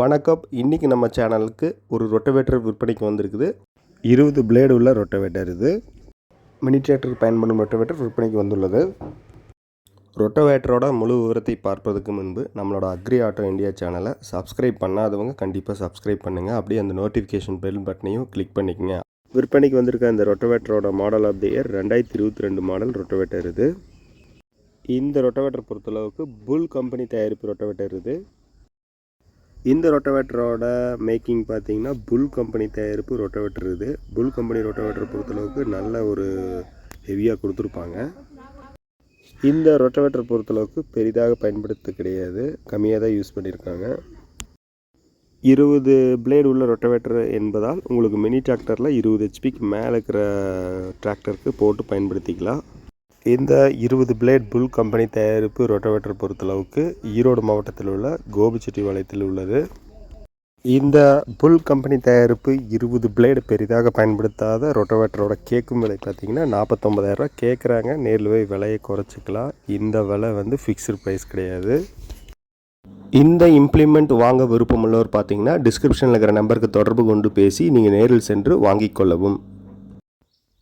வணக்கம். இன்றைக்கி நம்ம சேனலுக்கு ஒரு ரொட்டவேட்டர் விற்பனைக்கு வந்திருக்குது. இருபது பிளேடு உள்ள ரொட்டவேட்டர் இது. மினி டிராக்டருக்கு பயன்படும் ரொட்டவேட்டர் விற்பனைக்கு வந்துள்ளது. ரொட்டவேட்டரோட முழு விவரத்தை பார்ப்பதற்கு முன்பு நம்மளோட அக்ரி ஆட்டோ இந்தியா சேனலை சப்ஸ்கிரைப் பண்ணாதவங்க கண்டிப்பாக சப்ஸ்கிரைப் பண்ணுங்கள் அப்படியே அந்த நோட்டிஃபிகேஷன் பெல் பட்டனையும் கிளிக் பண்ணிக்கங்க. விற்பனைக்கு வந்திருக்க இந்த ரொட்டவேட்டரோட மாடல் ஆஃப் தி இயர் ரெண்டாயிரத்தி இருபத்தி ரெண்டு மாடல் ரொட்டவேட்டர் இது. இந்த ரொட்டவேட்டர் பொறுத்தளவுக்கு புல் கம்பெனி தயாரிப்பு ரொட்டவேட்டர் இது. இந்த ரொட்டவேட்டரோட மேக்கிங் பார்த்தீங்கன்னா புல் கம்பெனி தயாரிப்பு ரொட்டவேட்டர் இது. புல் கம்பெனி ரொட்டவேட்டர் பொறுத்தளவுக்கு நல்ல ஒரு ஹெவியாக கொடுத்துருப்பாங்க. இந்த ரொட்டவேட்டர் பொறுத்தளவுக்கு பெரிதாக பயன்படுத்த கிடையாது. கம்மியாக தான் யூஸ் பண்ணியிருக்காங்க இருபது பிளேடு உள்ள ரொட்டவேட்டர் என்பதால் உங்களுக்கு மினி டிராக்டரில் இருபது ஹெச்பிக்கு மேலே இருக்கிற டிராக்டருக்கு போட்டு பயன்படுத்திக்கலாம். இந்த இருபது பிளேட் புல் கம்பெனி தயாரிப்பு ரொட்டவேட்டர் பொறுத்தளவுக்கு ஈரோடு மாவட்டத்தில் உள்ள கோபிச்செட்டிபாளையத்தில் உள்ளது. இந்த புல் கம்பெனி தயாரிப்பு இருபது பிளேடு பெரிதாக பயன்படுத்தாத ரொட்டவேட்டரோட கேட்கும் விலை பார்த்தீங்கன்னா நாற்பத்தொம்பதாயிரரூவா கேட்குறாங்க நேரில் போய் விலையை குறைச்சிக்கலாம். இந்த விலை வந்து ஃபிக்ஸ்டு ப்ரைஸ் கிடையாது. இந்த இம்ப்ளிமெண்ட் வாங்க விருப்பமுள்ளவர் பார்த்தீங்கன்னா டிஸ்கிரிப்ஷனில் இருக்கிற நம்பருக்கு தொடர்பு கொண்டு பேசி நீங்கள் நேரில் சென்று வாங்கிக் கொள்ளவும்.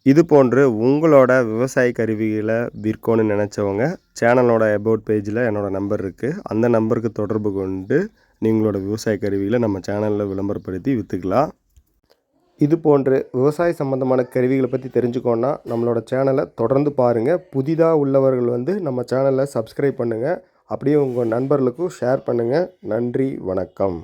இது போன்று உங்களோட விவசாய கருவிகளை விற்கணும்னு நினச்சவங்க சேனலோட அபவுட் பேஜில் என்னோடய நம்பர் இருக்குது அந்த நம்பருக்கு தொடர்பு கொண்டு நீங்களோட விவசாய கருவிகளை நம்ம சேனலில் விளம்பரப்படுத்தி விற்றுக்கலாம் இது போன்று விவசாய சம்பந்தமான கருவிகளை பற்றி தெரிஞ்சுக்கோன்னா நம்மளோட சேனலை தொடர்ந்து பாருங்கள் புதிதாக உள்ளவர்கள் வந்து நம்ம சேனலை சப்ஸ்கிரைப் பண்ணுங்கள் அப்படியே உங்கள் நண்பர்களுக்கும் ஷேர் பண்ணுங்கள் நன்றி வணக்கம்.